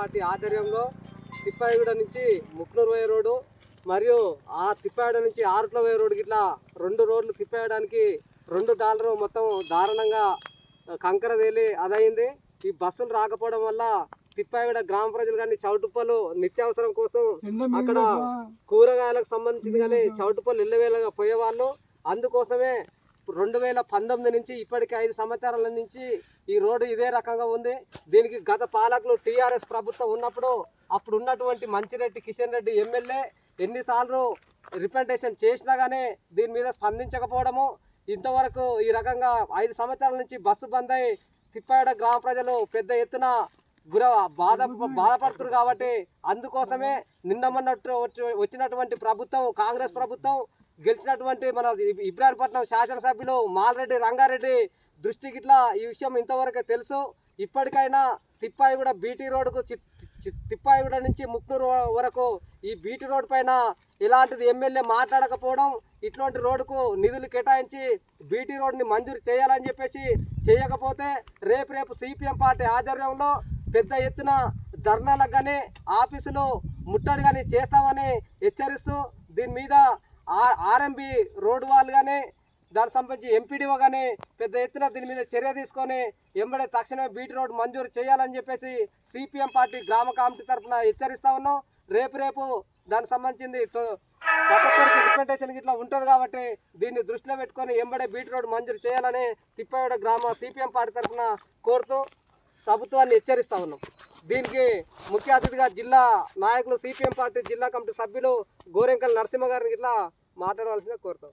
Party ఆధ్వర్యంలో తిప్పాయిగూడ నుంచి ముక్నూరు పోయే రోడ్డు మరియు ఆ తిప్పాయిగూడ నుంచి ఆరుట్ల పోయే రోడ్డుకి ఇట్లా రెండు రోడ్లు తిప్పేయడానికి రెండు దారులు మొత్తం దారుణంగా కంకర తేలి అదయింది. ఈ బస్సులు రాకపోవడం వల్ల తిప్పాయిగూడ గ్రామ ప్రజలు కానీ చౌటుప్పలు నిత్యావసరం కోసం అక్కడ కూరగాయలకు సంబంధించింది కానీ చౌటుపల్లి ఇళ్ళవేళగా పోయేవాళ్ళు. అందుకోసమే రెండు వేల పంతొమ్మిది నుంచి ఇప్పటికి ఐదు సంవత్సరాల నుంచి ఈ రోడ్డు ఇదే రకంగా ఉంది. దీనికి గత పాలకులు టీఆర్ఎస్ ప్రభుత్వం ఉన్నప్పుడు అప్పుడు ఉన్నటువంటి మంచిరెడ్డి కిషన్ రెడ్డి ఎమ్మెల్యే ఎన్నిసార్లు రిప్రజెంటేషన్ చేసినా కానీ దీని మీద స్పందించకపోవడము. ఇంతవరకు ఈ రకంగా ఐదు సంవత్సరాల నుంచి బస్సు బంద్ అయి తిప్పాడ గ్రామ ప్రజలు పెద్ద ఎత్తున గుర బాధ బాధపడుతున్నారు కాబట్టి అందుకోసమే నిన్న మొన్నట్టు వచ్చి- వచ్చినటువంటి ప్రభుత్వం కాంగ్రెస్ ప్రభుత్వం గెలిచినటువంటి మన ఇబ్రాహీంపట్నం శాసనసభ్యులు మాలరెడ్డి రంగారెడ్డి దృష్టికి ఇట్లా ఈ విషయం ఇంతవరకే తెలుసు. ఇప్పటికైనా తిప్పాయిగూడ బీటీ చి- తిప్పాయిగూడ నుంచి ముక్నూరు వరకు ఈ బీటీ రోడ్ పైన ఇలాంటిది ఎమ్మెల్యే మాట్లాడకపోవడం ఇట్లాంటి రోడ్డుకు నిధులు కేటాయించి బీటీ రోడ్ని మంజూరు చేయాలని చెప్పేసి చేయకపోతే రేపు రేపు సిపిఎం పార్టీ ఆధ్వర్యంలో పెద్ద ఎత్తున ధర్నాలకు కానీ ఆఫీసులు ముట్టడి కానీ చేస్తామని హెచ్చరిస్తూ దీని మీద ఆర్ ఆర్ఎంబి రోడ్డు వాళ్ళు కానీ దానికి సంబంధించి ఎంపీడీఓ కానీ పెద్ద ఎత్తున దీని మీద చర్య తీసుకొని ఎంబడే తక్షణమే బీటీ రోడ్ మంజూరు చేయాలని చెప్పేసి సిపిఎం పార్టీ గ్రామ కమిటీ తరఫున హెచ్చరిస్తా ఉన్నాం. రేపు రేపు దానికి సంబంధించింది తో- రిప్రజెంటేషన్ ఇట్లా ఉంటుంది కాబట్టి దీన్ని దృష్టిలో పెట్టుకొని ఎంబడే బీటీ రోడ్ మంజూరు చేయాలని తిప్పేవాడ గ్రామ సిపిఎం పార్టీ తరఫున కోరుతూ ప్రభుత్వాన్ని హెచ్చరిస్తా ఉన్నాం. దీనికి ముఖ్య అతిథిగా జిల్లా నాయకులు సిపిఎం పార్టీ జిల్లా కమిటీ సభ్యులు గోరెంకల్ నరసింహ గారిని ఇట్లా మాట్లాడవలసిందిగా కోరుతాం.